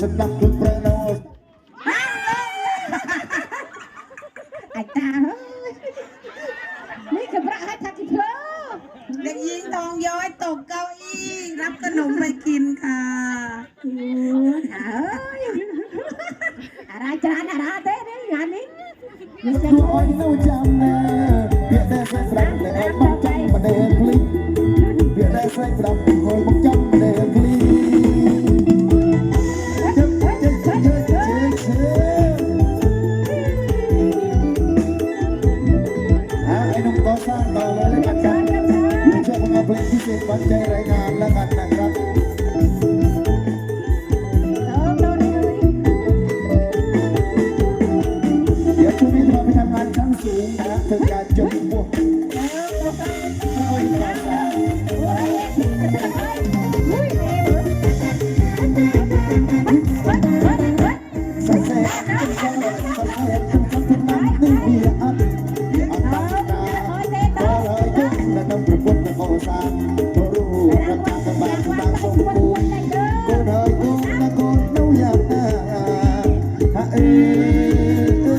sedap kumprenor ไอ้ตาเฮ้ยนี่จะอพระให้ทักกิเพลอเด็กหญิงทองย้อยตกเก้าอี้รับขนมไปกินค่ะอะไรจานอะไรเต้เนี่ยงานนี้ Hãy subscribe cho kênh Ghiền Mì Gõ Để không bỏ lỡ những video hấp dẫn สิทวันใจรงานแล้วกันนะครับเดี๋ยวช่วงนี้จะาไปทำงานชั้นสูงนะถึงการจบ เลยกูนะกูนู้อยากนะฮะเอ้ย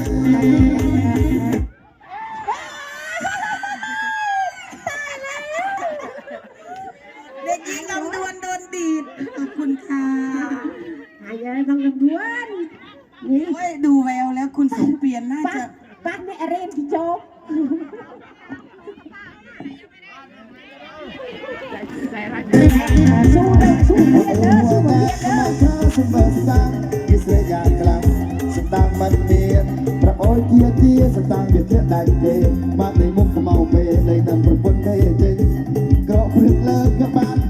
เด็กหญิงลำดวนโดนดีดขอบคุณค่ะหายอะไรต้องลำดวนนี่โอ้ยดูแววแล้วคุณสมเปลี่ยนน่าปัจะกปักเนี่ยเรนที่โจ๊ก สู้เด้อสู้เด้อเด้อสู้เด้อ สมัยสตางกิสระยะกลางสตางมันเมียนประโอยเกียเกียสตางเกียเกียได้เกมาในมุกขมเอาเปเลยนำประพนได้จริงกระ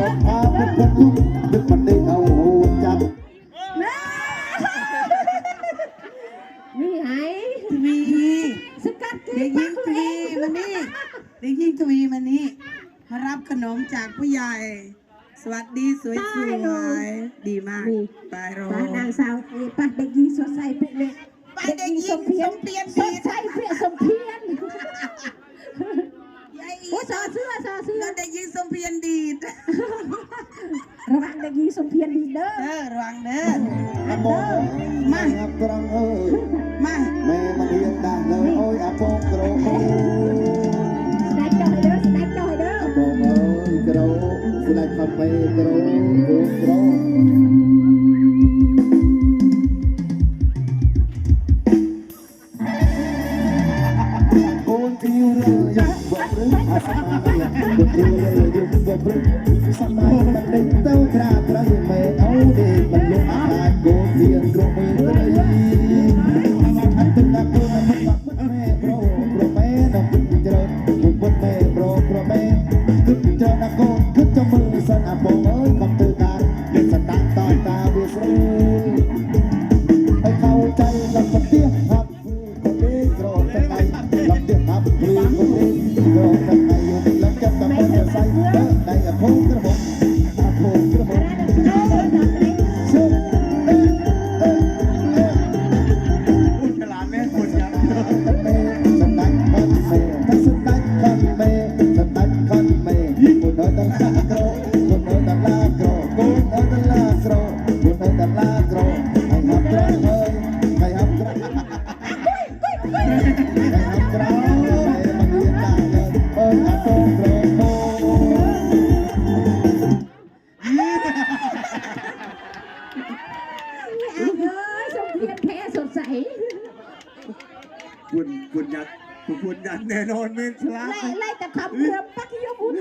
เอาพาเป็นคนลุกนึกมันได้เอาโหจับนี่ไงทวีสกัดกิเด็นกหญิปังกทเลวียมานี่เด็กหญิงทวีมานี่มารับขนมจากผู้ใหญ่ สวัสดีสวยๆดีมากไปรอป้านางสาวเอป้าเด็กหญิงสดใสเปรี้ยเลยป้าเด็กหญิงสมเพียรสดใสเปรี้ยสมเพียนยายอีโอ้สอเสื้อสอเสื้อก็เด็กหญิงสมเพียรดีดระ សុភានលីដឺរងដឺអពងម៉ាស់ប្រងអើយម៉ាស់មែមិនហ៊ានដាស់លើអើយអពងក្រោស្ដេចចុះដឺស្ដេចចុះដឺអពងអើយក្រោស្ដេចខំពេក្រោគោក្រោយប់បព្រឹកអាសាយប់បព្រឹកសម្មាបណ្ឌិត แท้สดใส คุณคุณยัดคุณยัดแน่นอนเมนคลาไล่ไล่แต่คำเพื่อปักยมุน